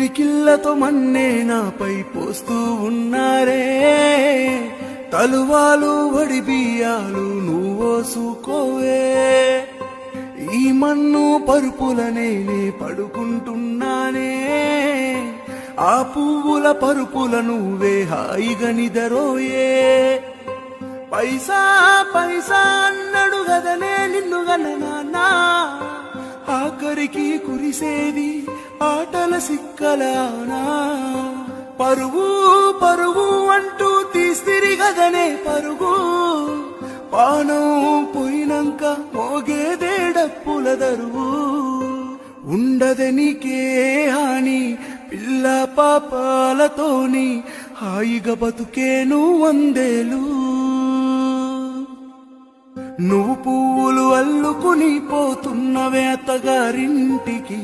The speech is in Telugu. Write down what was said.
పిడికిళ్ళతో మన్నే నాపై పోస్తూ ఉన్నారే. తలువాలు వడిబియాలు నువ్వోసుకోవే. ఈ మన్ను పరుపులనే నే పడుకుంటున్నానే. ఆ పువ్వుల పరుపుల నువ్వే హాయిగా నిదరోయే. పైసా పైసా అన్నడు గదనే నిన్ను గననా ఆఖరికి కురిసేది ఆటల సిక్కలానా? పరువు పరువు అంటూ తీస్తిరిగదనే పరుగు. పానం పోయినంక మోగేదే డప్పుల దరువు. ఉండదనికే హాని పిల్ల పాపాలతోని హాయిగా బతుకేను వందేలు. నువ్వు పువ్వులు అల్లుకుని పోతున్నవే అత్తగారింటికి